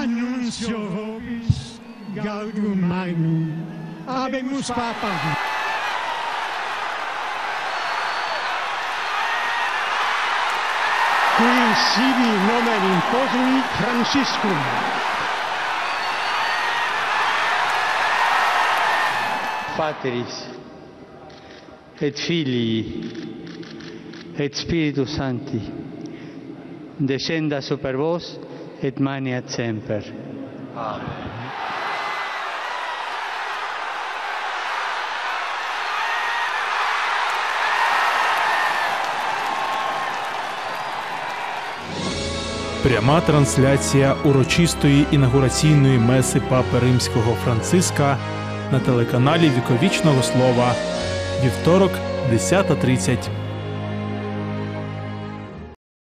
Annuncio vobis, gaudium magnum, abemus papam. Qui sibi nomen imposui Franciscum. Pateris, et Filii, et Spiritus Sancti, descenda super vos et maniat semper. Пряма трансляція урочистої інаугураційної меси Папи Римського Франциска на телеканалі Віковічного Слова. Вівторок, 10.30.